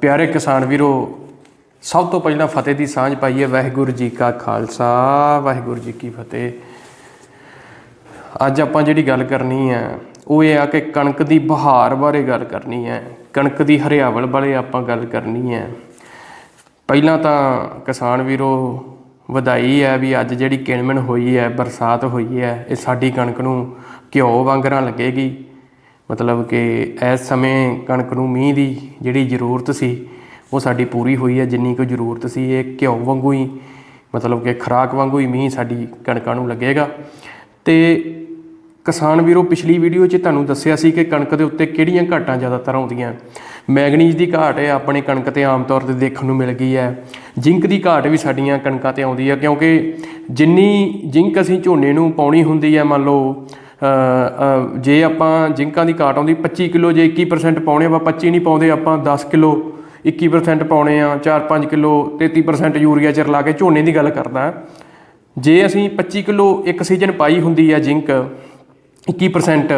ਪਿਆਰੇ ਕਿਸਾਨ ਵੀਰੋ, ਸਭ ਤੋਂ ਪਹਿਲਾਂ ਫਤਿਹ ਦੀ ਸਾਂਝ ਪਾਈਏ ਵਾਹਿਗੁਰੂ ਜੀ ਕਾ ਖਾਲਸਾ, ਵਾਹਿਗੁਰੂ ਜੀ ਕੀ ਫਤਿਹ। ਅੱਜ ਆਪਾਂ ਜਿਹੜੀ ਗੱਲ ਕਰਨੀ ਹੈ, ਉਹ ਇਹ ਆ ਕਿ ਕਣਕ ਦੀ ਬਹਾਰ ਬਾਰੇ ਗੱਲ ਕਰਨੀ ਹੈ, ਕਣਕ ਦੀ ਹਰਿਆਵਲ ਬਾਰੇ ਆਪਾਂ ਗੱਲ ਕਰਨੀ ਹੈ। ਪਹਿਲਾਂ ਤਾਂ ਕਿਸਾਨ ਵੀਰੋ, ਵਧਾਈ ਹੈ ਵੀ ਅੱਜ ਜਿਹੜੀ ਕਿਣਮਣ ਹੋਈ ਹੈ, ਬਰਸਾਤ ਹੋਈ ਹੈ, ਇਹ ਸਾਡੀ ਕਣਕ ਨੂੰ ਘਿਓ ਵਾਂਗਰਾਂ ਲੱਗੇਗੀ। ਮਤਲਬ ਕਿ ਇਸ ਸਮੇਂ ਕਣਕ ਨੂੰ ਮੀਂਹ ਦੀ ਜਿਹੜੀ ਜ਼ਰੂਰਤ ਸੀ, ਉਹ ਸਾਡੀ ਪੂਰੀ ਹੋਈ ਹੈ, ਜਿੰਨੀ ਕੁ ਜ਼ਰੂਰਤ ਸੀ ਇਹ ਘਿਓ ਵਾਂਗੂ ਹੀ, ਮਤਲਬ ਕਿ ਖਰਾਕ ਵਾਂਗੂ ਹੀ ਮੀਂਹ ਸਾਡੀ ਕਣਕਾਂ ਨੂੰ ਲੱਗੇਗਾ। ਤੇ ਕਿਸਾਨ ਵੀਰੋ, ਪਿਛਲੀ ਵੀਡੀਓ 'ਚ ਤੁਹਾਨੂੰ ਦੱਸਿਆ ਸੀ ਕਿ ਕਣਕ ਦੇ ਉੱਤੇ ਕਿਹੜੀਆਂ ਘਾਟਾਂ ਜ਼ਿਆਦਾਤਰ ਆਉਂਦੀਆਂ। ਮੈਗਨੀਜ਼ ਦੀ ਘਾਟ ਹੈ ਆਪਣੇ ਕਣਕ ਤੇ ਆਮ ਤੌਰ ਤੇ ਦੇਖਣ ਨੂੰ ਮਿਲ ਗਈ ਹੈ। ਜ਼ਿੰਕ ਦੀ ਘਾਟ ਵੀ ਸਾਡੀਆਂ ਕਣਕਾਂ ਤੇ ਆਉਂਦੀ ਹੈ, ਕਿਉਂਕਿ ਜਿੰਨੀ ਜ਼ਿੰਕ ਅਸੀਂ ਝੋਨੇ ਨੂੰ ਪਾਉਣੀ ਹੁੰਦੀ ਹੈ, ਮੰਨ ਲਓ ਜੇ ਆਪਾਂ ਜ਼ਿੰਕਾਂ ਦੀ ਘਾਟ ਆਉਂਦੀ 25 ਕਿਲੋ ਜੇ 21% ਪਾਉਣੇ, ਆਪਾਂ 25 ਨਹੀਂ ਪਾਉਂਦੇ, ਆਪਾਂ 10 ਕਿਲੋ 21% ਪਾਉਣੇ ਆ 4-5 ਕਿਲੋ 33% ਯੂਰੀਆ ਚ ਲਾ ਕੇ ਝੋਨੇ ਦੀ ਗੱਲ ਕਰਦਾ। ਜੇ ਅਸੀਂ 25 ਕਿਲੋ ਇੱਕ ਸੀਜ਼ਨ ਪਾਈ ਹੁੰਦੀ ਆ ਜ਼ਿੰਕ 21%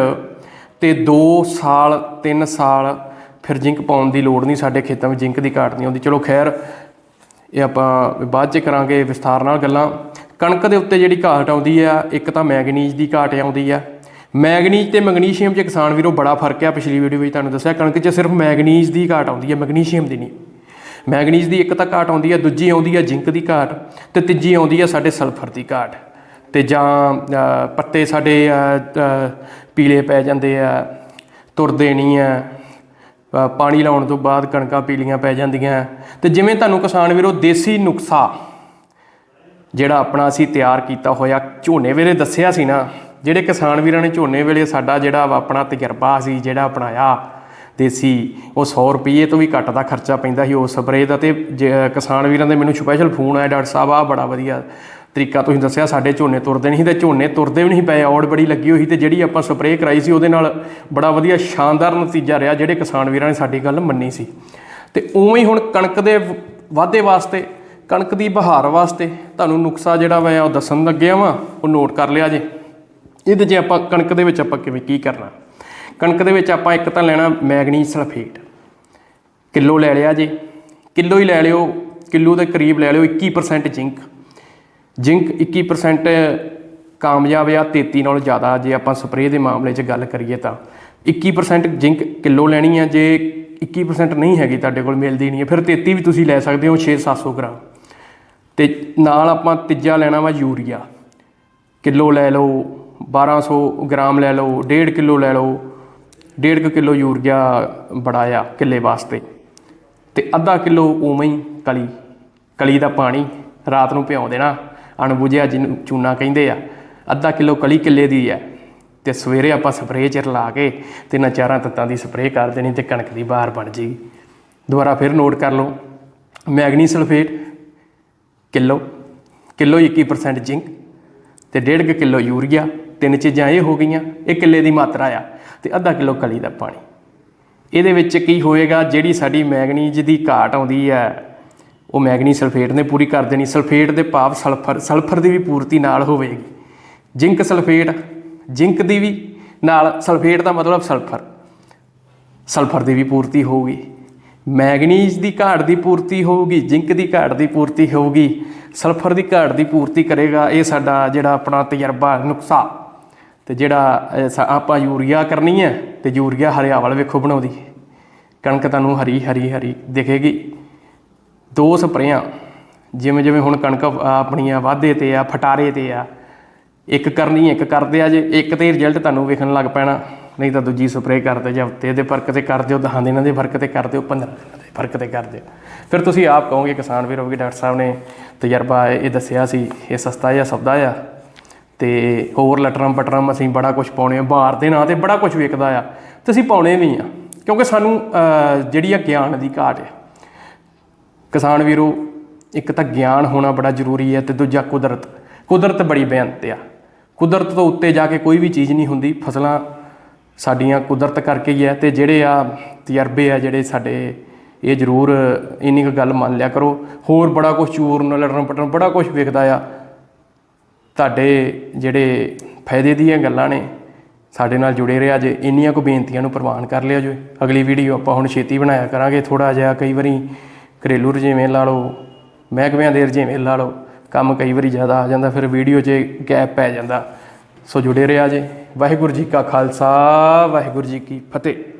ਤੇ 2 ਸਾਲ 3 ਸਾਲ ਫਿਰ ਜ਼ਿੰਕ ਪਾਉਣ ਦੀ ਲੋੜ ਨਹੀਂ ਸਾਡੇ ਖੇਤਾਂ ਵਿੱਚ, ਜ਼ਿੰਕ ਦੀ ਘਾਟ ਨਹੀਂ ਆਉਂਦੀ। ਚਲੋ ਖੈਰ, ਇਹ ਆਪਾਂ ਬਾਅਦ ਚ ਕਰਾਂਗੇ ਵਿਸਥਾਰ ਨਾਲ ਗੱਲਾਂ। ਕਣਕ ਦੇ ਉੱਤੇ ਜਿਹੜੀ ਘਾਟ ਆਉਂਦੀ ਆ, ਇੱਕ ਤਾਂ ਮੈਗਨੀਜ਼ ਦੀ ਘਾਟ ਆਉਂਦੀ ਆ ਮੈਗਨੀਜ਼ ਤੇ ਮੈਗਨੀਸ਼ੀਅਮ 'ਚ ਕਿਸਾਨ ਵੀਰੋ ਬੜਾ ਫ਼ਰਕ ਆ, ਪਿਛਲੀ ਵੀਡੀਓ ਵਿੱਚ ਤੁਹਾਨੂੰ ਦੱਸਿਆ, ਕਣਕ 'ਚ ਸਿਰਫ ਮੈਗਨੀਜ਼ ਦੀ ਘਾਟ ਆਉਂਦੀ ਹੈ ਮੈਗਨੀਸ਼ੀਅਮ ਦੀ ਨਹੀਂ। ਮੈਗਨੀਜ਼ ਦੀ ਇੱਕ ਤਾਂ ਘਾਟ ਆਉਂਦੀ ਹੈ ਦੂਜੀ ਆਉਂਦੀ ਹੈ ਜ਼ਿੰਕ ਦੀ ਘਾਟ, ਤੇ ਤੀਜੀ ਆਉਂਦੀ ਹੈ ਸਾਡੇ ਸਲਫਰ ਦੀ ਘਾਟ। ਤੇ ਜਾਂ ਪੱਤੇ ਸਾਡੇ ਪੀਲੇ ਪੈ ਜਾਂਦੇ ਆ, ਤੁਰਦੇ ਨਹੀਂ ਆ ਪਾਣੀ ਲਾਉਣ ਤੋਂ ਬਾਅਦ ਕਣਕਾਂ ਪੀਲੀਆਂ ਪੈ ਜਾਂਦੀਆਂ। ਤੇ ਜਿਵੇਂ ਤੁਹਾਨੂੰ ਕਿਸਾਨ ਵੀਰੋ ਦੇਸੀ ਨੁਕਸਾ, ਜਿਹੜਾ ਆਪਣਾ ਅਸੀਂ ਤਿਆਰ ਕੀਤਾ ਹੋਇਆ, ਝੋਨੇ ਵੇਲੇ ਦੱਸਿਆ ਸੀ ਨਾ ਜਿਹੜੇ ਕਿਸਾਨ ਵੀਰਾਂ ਨੇ ਝੋਨੇ ਵੇਲੇ ਸਾਡਾ ਜਿਹੜਾ ਵਾ ਆਪਣਾ ਤਜਰਬਾ ਸੀ, ਜਿਹੜਾ ਅਪਣਾਇਆ ਦੇਸੀ, ਉਹ 100 ਰੁਪਏ ਤੋਂ ਵੀ ਘੱਟ ਦਾ ਖਰਚਾ ਪੈਂਦਾ ਸੀ ਉਸ ਸਪਰੇਅ ਦਾ ਤੇ ਜੇ ਕਿਸਾਨ ਵੀਰਾਂ ਦੇ ਮੈਨੂੰ ਸਪੈਸ਼ਲ ਫੋਨ ਆਇਆ ਡਾਕਟਰ ਸਾਹਿਬ ਆ ਬੜਾ ਵਧੀਆ ਤਰੀਕਾ ਤੁਸੀਂ ਦੱਸਿਆ, ਸਾਡੇ ਝੋਨੇ ਤੁਰਦੇ ਨਹੀਂ ਸੀ ਤੇ ਝੋਨੇ ਤੁਰਦੇ ਵੀ ਨਹੀਂ ਪਏ, ਔੜ ਬੜੀ ਲੱਗੀ ਹੋਈ ਤੇ ਜਿਹੜੀ ਆਪਾਂ ਸਪਰੇਅ ਕਰਾਈ ਸੀ ਉਹਦੇ ਨਾਲ ਬੜਾ ਵਧੀਆ ਸ਼ਾਨਦਾਰ ਨਤੀਜਾ ਰਿਹਾ, ਜਿਹੜੇ ਕਿਸਾਨ ਵੀਰਾਂ ਨੇ ਸਾਡੀ ਗੱਲ ਮੰਨੀ ਸੀ। ਤੇ ਉਵੇਂ ਹੀ ਹੁਣ ਕਣਕ ਦੇ ਵਾਧੇ ਵਾਸਤੇ, ਕਣਕ ਦੀ ਬਹਾਰ ਵਾਸਤੇ ਤੁਹਾਨੂੰ ਨੁਕਸਾ ਜਿਹੜਾ ਵਾ ਉਹ ਦੱਸਣ ਲੱਗਿਆ ਵਾਂ, ਉਹ ਨੋਟ ਕਰ ਲਿਆ ਜੇ। ਇਹਦੇ 'ਚ ਆਪਾਂ ਕਣਕ ਦੇ ਵਿੱਚ ਆਪਾਂ ਕਿਵੇਂ, ਕੀ ਕਰਨਾ? ਕਣਕ ਦੇ ਵਿੱਚ ਆਪਾਂ ਇੱਕ ਤਾਂ ਲੈਣਾ ਮੈਗਨੀ ਸਲਫੇਟ। ਕਿਲੋ ਲੈ ਲਿਆ ਜੀ। ਕਿਲੋ ਹੀ ਲੈ ਲਿਓ, ਕਿਲੋ ਦੇ ਕਰੀਬ ਲੈ ਲਿਓ 21% ਜ਼ਿੰਕ। ਜ਼ਿੰਕ 21% ਕਾਮਯਾਬ ਆ 33 ਨਾਲੋਂ ਜ਼ਿਆਦਾ। ਜੇ ਆਪਾਂ ਸਪਰੇਅ ਦੇ ਮਾਮਲੇ 'ਚ ਗੱਲ ਕਰੀਏ ਤਾਂ 21% ਜ਼ਿੰਕ ਕਿਲੋ ਲੈਣੀ ਆ। ਜੇ 21% ਨਹੀਂ ਹੈਗੀ ਤੁਹਾਡੇ ਕੋਲ, ਮਿਲਦੀ ਨਹੀਂ ਹੈ ਫਿਰ 33 ਵੀ ਤੁਸੀਂ ਲੈ ਸਕਦੇ ਹੋ 6-700 ਗ੍ਰਾਮ। ਤੇ ਨਾਲ ਆਪਾਂ ਤੀਜਾ ਲੈਣਾ ਵਾ ਯੂਰੀਆ। ਕਿਲੋ ਲੈ ਲਓ 1200 ਗ੍ਰਾਮ ਲੈ ਲਓ 1.5 ਕਿਲੋ ਲੈ ਲਓ 1.5 ਕਿਲੋ ਯੂਰੀਆ ਬੜਾ ਆ ਕਿੱਲੇ ਵਾਸਤੇ। ਤੇ ਅੱਧਾ ਕਿਲੋ ਉਵੇਂ ਹੀ ਕਲੀ ਕਲੀ ਦਾ ਪਾਣੀ ਰਾਤ ਨੂੰ ਭਿਉਂ ਦੇਣਾ, ਅਣਬੁਝਿਆ ਜਿਹਨੂੰ ਚੂਨਾ ਕਹਿੰਦੇ ਆ। ਅੱਧਾ ਕਿਲੋ ਕਲੀ ਕਿੱਲੇ ਦੀ ਹੈ ਤੇ ਸਵੇਰੇ ਆਪਾਂ ਸਪਰੇਅ ਚਿਰ ਲਾ ਕੇ ਤੇ ਨਾ ਚਾਰਾਂ ਤੱਤਾਂ ਦੀ ਸਪਰੇਅ ਕਰ ਦੇਣੀ ਤੇ ਕਣਕ ਦੀ ਬਾਹਰ ਬਣ ਜੇਗੀ। ਦੁਬਾਰਾ ਫਿਰ ਨੋਟ ਕਰ ਲਓ, ਮੈਗਨੀ ਸਲਫੇਟ ਕਿਲੋ ਕਿਲੋ 21% ਜ਼ਿੰਕ ਤੇ 1.5 ਕਿਲੋ ਯੂਰੀਆ ਤਿੰਨ ਚੀਜ਼ਾਂ ਇਹ ਹੋ ਗਈਆਂ, ਇਹ ਕਿੱਲੇ ਦੀ ਮਾਤਰਾ ਆ ਤੇ ਅੱਧਾ ਕਿਲੋ ਕਲੀ ਦਾ ਪਾਣੀ। ਇਹਦੇ ਵਿੱਚ ਕੀ ਹੋਏਗਾ, ਜਿਹੜੀ ਸਾਡੀ ਮੈਗਨੀਜ਼ ਦੀ ਘਾਟ ਆਉਂਦੀ ਹੈ, ਉਹ ਮੈਗਨੀ ਸਲਫੇਟ ਨੇ ਪੂਰੀ ਕਰ ਦੇਣੀ। ਸਲਫੇਟ ਦੇ ਭਾਵ ਸਲਫਰ ਸਲਫਰ ਦੀ ਵੀ ਪੂਰਤੀ ਨਾਲ ਹੋਵੇਗੀ। ਜ਼ਿੰਕ ਸਲਫੇਟ, ਜ਼ਿੰਕ ਦੀ ਵੀ ਨਾਲ, ਸਲਫੇਟ ਦਾ ਮਤਲਬ ਸਲਫਰ। ਸਲਫਰ ਦੀ ਵੀ ਪੂਰਤੀ ਹੋਊਗੀ। ਮੈਗਨੀਜ਼ ਦੀ ਘਾਟ ਦੀ ਪੂਰਤੀ ਹੋਊਗੀ, ਜ਼ਿੰਕ ਦੀ ਘਾਟ ਦੀ ਪੂਰਤੀ ਹੋਊਗੀ। ਸਲਫਰ ਦੀ ਘਾਟ ਦੀ ਪੂਰਤੀ ਕਰੇਗਾ, ਇਹ ਸਾਡਾ ਜਿਹੜਾ ਆਪਣਾ ਤਜਰਬਾ, ਨੁਕਸਾ। ਤੇ ਜਿਹੜਾ ਆਪਾਂ ਯੂਰੀਆ ਕਰਨੀ ਹੈ ਤੇ ਯੂਰੀਆ ਹਰਿਆਵਲ ਵੇਖੋ ਬਣਾਉਂਦੀ। ਕਣਕ ਤੁਹਾਨੂੰ ਹਰੀ ਹਰੀ ਹਰੀ ਦਿਖੇਗੀ। ਦੋ ਸਪਰੇਆਂ, ਜਿਵੇਂ ਜਿਵੇਂ ਹੁਣ ਕਣਕ ਆ ਆਪਣੀਆਂ ਵਾਧੇ ਤੇ ਆ, ਫਟਾਰੇ ਤੇ ਆ, ਇੱਕ ਕਰਨੀ ਇੱਕ ਕਰਦੇ ਆ ਜੇ, ਇੱਕ ਤੇ ਰਿਜ਼ਲਟ ਤੁਹਾਨੂੰ ਵੇਖਣ ਲੱਗ ਪੈਣਾ। ਨਹੀਂ ਤਾਂ ਦੂਜੀ ਸਪਰੇਅ ਕਰਦੇ ਜਾਂ ਹਫ਼ਤੇ ਦੇ ਫ਼ਰਕ ਤੇ ਕਰ ਦਿਓ 10 ਦਿਨਾਂ ਦੇ ਫ਼ਰਕ ਤੇ ਕਰ ਦਿਓ 15 ਦਿਨਾਂ ਦੇ ਫ਼ਰਕ ਤੇ ਕਰ ਦਿਓ। ਫਿਰ ਤੁਸੀਂ ਆਪ ਕਹੋਗੇ ਕਿਸਾਨ ਵੀਰ ਹੋਗੇ ਡਾਕਟਰ ਸਾਹਿਬ ਨੇ ਤਜਰਬਾ ਇਹ ਦੱਸਿਆ ਸੀ, ਇਹ ਸਸਤਾ ਜਿਹਾ ਸੌਦਾ ਆ? ਤੇ ਹੋਰ ਲਟਰਮ ਪਟਰਮ ਅਸੀਂ ਬੜਾ ਕੁਝ ਪਾਉਣੇ ਆ, ਬਾਹਰ ਦੇ ਨਾਂ ਤੇ ਬੜਾ ਕੁਝ ਵਿਕਦਾ ਆ, ਤੇ ਅਸੀਂ ਪਾਉਣੇ ਵੀ ਆ, ਕਿਉਂਕਿ ਸਾਨੂੰ ਜਿਹੜੀ ਆ ਗਿਆਨ ਦੀ ਘਾਟ ਹੈ ਕਿਸਾਨ ਵੀਰੋ, ਇੱਕ ਤਾਂ ਗਿਆਨ ਹੋਣਾ ਬੜਾ ਜ਼ਰੂਰੀ ਹੈ ਤੇ ਦੂਜਾ ਕੁਦਰਤ ਕੁਦਰਤ ਬੜੀ ਬੇਅੰਤ ਆ। ਕੁਦਰਤ ਤੋਂ ਉੱਤੇ ਜਾ ਕੇ ਕੋਈ ਵੀ ਚੀਜ਼ ਨਹੀਂ ਹੁੰਦੀ, ਫਸਲਾਂ ਸਾਡੀਆਂ ਕੁਦਰਤ ਕਰਕੇ ਹੀ ਹੈ ਤੇ ਜਿਹੜੇ ਆ ਤਜਰਬੇ ਆ ਜਿਹੜੇ ਸਾਡੇ, ਇਹ ਜ਼ਰੂਰ, ਇੰਨੀ ਕੁ ਗੱਲ ਮੰਨ ਲਿਆ ਕਰੋ। ਹੋਰ ਬੜਾ ਕੁਝ ਚੂਰਨ ਲੜਨ ਪਟਣ ਬੜਾ ਕੁਝ ਵਿਕਦਾ ਆ ਤੁਹਾਡੇ ਜਿਹੜੇ ਫਾਇਦੇ ਦੀਆਂ ਗੱਲਾਂ ਨੇ, ਸਾਡੇ ਨਾਲ ਜੁੜੇ ਰਿਹਾ ਜੇ, ਇੰਨੀਆਂ ਕੁ ਬੇਨਤੀਆਂ ਨੂੰ ਪ੍ਰਵਾਨ ਕਰ ਲਿਆ ਜੋ। ਅਗਲੀ ਵੀਡੀਓ ਆਪਾਂ ਹੁਣ ਛੇਤੀ ਬਣਾਇਆ ਕਰਾਂਗੇ ਥੋੜਾ ਜਿਹਾ ਕਈ ਵਾਰੀ ਘਰੇਲੂ ਰੁਝੇਵੇਂ ਲਾ ਲਓ, ਮਹਿਕਮਿਆਂ ਦੇ ਰੁਝੇਵੇਂ ਲਾ ਲਓ, ਕੰਮ ਕਈ ਵਾਰੀ ਜ਼ਿਆਦਾ ਆ ਜਾਂਦਾ, ਫਿਰ ਵੀਡੀਓ 'ਚ ਗੈਪ ਪੈ ਜਾਂਦਾ। ਸੋ ਜੁੜੇ ਰਿਹਾ ਜੇ। ਵਾਹਿਗੁਰੂ ਜੀ ਕਾ ਖਾਲਸਾ, ਵਾਹਿਗੁਰੂ ਜੀ ਕੀ ਫਤਿਹ।